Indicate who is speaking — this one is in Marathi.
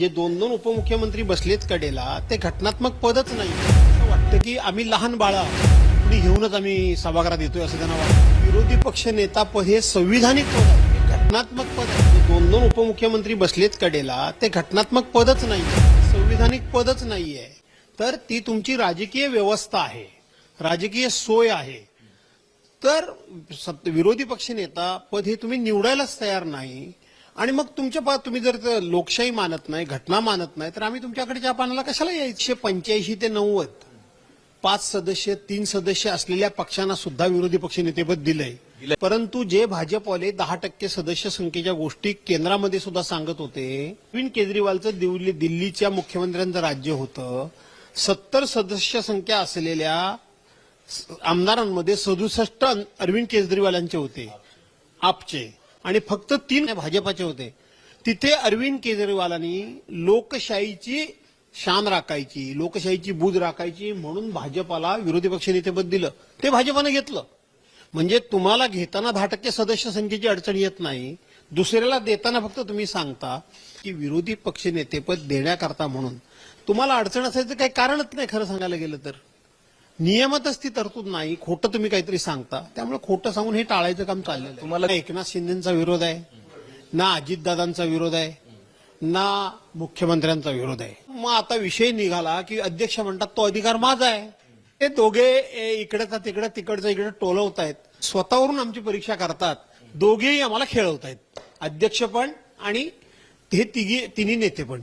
Speaker 1: जे दोन दोन उपमुख्यमंत्री बसलेत कडेला ते घटनात्मक पदच नाही. असं वाटतं की आम्ही लहान बाळा कुणी घेऊनच आम्ही सभागृहात येतोय असं त्यांना वाटतं. विरोधी पक्ष नेता पद हे संविधानिक पद आहे. घटनात्मक पद आहे. जे दोन दोन उपमुख्यमंत्री बसलेत कडेला ते घटनात्मक पदच नाही. संविधानिक पदच नाहीये. तर ती तुमची राजकीय व्यवस्था आहे. राजकीय सोय आहे. तर विरोधी पक्ष नेता पद हे तुम्ही निवडायलाच तयार नाही. आणि मग तुमच्या पा तुम्ही जर लोकशाही मानत नाही घटना मानत नाही तर आम्ही तुमच्याकडे त्या पानाला कशाला यायचे? पंच्याऐंशी ते नव्वद. पाच सदस्य तीन सदस्य असलेल्या पक्षांना सुद्धा विरोधी पक्षनेतेपद दिलंय. परंतु जे भाजपवाले दहा टक्के सदस्य संख्येच्या गोष्टी केंद्रामध्ये सुद्धा सांगत होते. अरविंद केजरीवालचं दिल्ली दिल्लीच्या मुख्यमंत्र्यांचं राज्य होतं. सत्तर सदस्य संख्या असलेल्या आमदारांमध्ये सदुसष्ट अरविंद केजरीवालांचे होते. आपचे. आणि फक्त तीन भाजपाचे होते. तिथे अरविंद केजरीवालांनी लोकशाहीची शान राखायची लोकशाहीची बूज राखायची म्हणून भाजपाला विरोधी पक्षनेतेपद दिलं. ते भाजपाने घेतलं. म्हणजे तुम्हाला घेताना दहा टक्के सदस्य संख्येची अडचण येत नाही. दुसऱ्याला देताना फक्त तुम्ही सांगता की विरोधी पक्षनेतेपद देण्याकरता म्हणून. तुम्हाला अडचण असायचं काही कारणच नाही खरं सांगायला गेलं तर. नियमातच ती तरतूद नाही खोटं तुम्ही काहीतरी सांगता. त्यामुळे खोटं सांगून हे टाळायचं काम चाललेलं आहे.
Speaker 2: तुम्हाला-
Speaker 1: ना एकनाथ शिंदेचा विरोध आहे ना अजितदादांचा विरोध आहे ना मुख्यमंत्र्यांचा विरोध आहे. मग आता विषय निघाला की अध्यक्ष म्हणतात तो अधिकार माझा आहे. ते दोघे ए, इकडेचा तिकडे तिकडचं इकडे टोलवत आहेत. स्वतःवरून आमची परीक्षा करतात. दोघेही आम्हाला खेळवत आहेत. अध्यक्ष पण आणि हे तिघी तिन्ही नेते पण.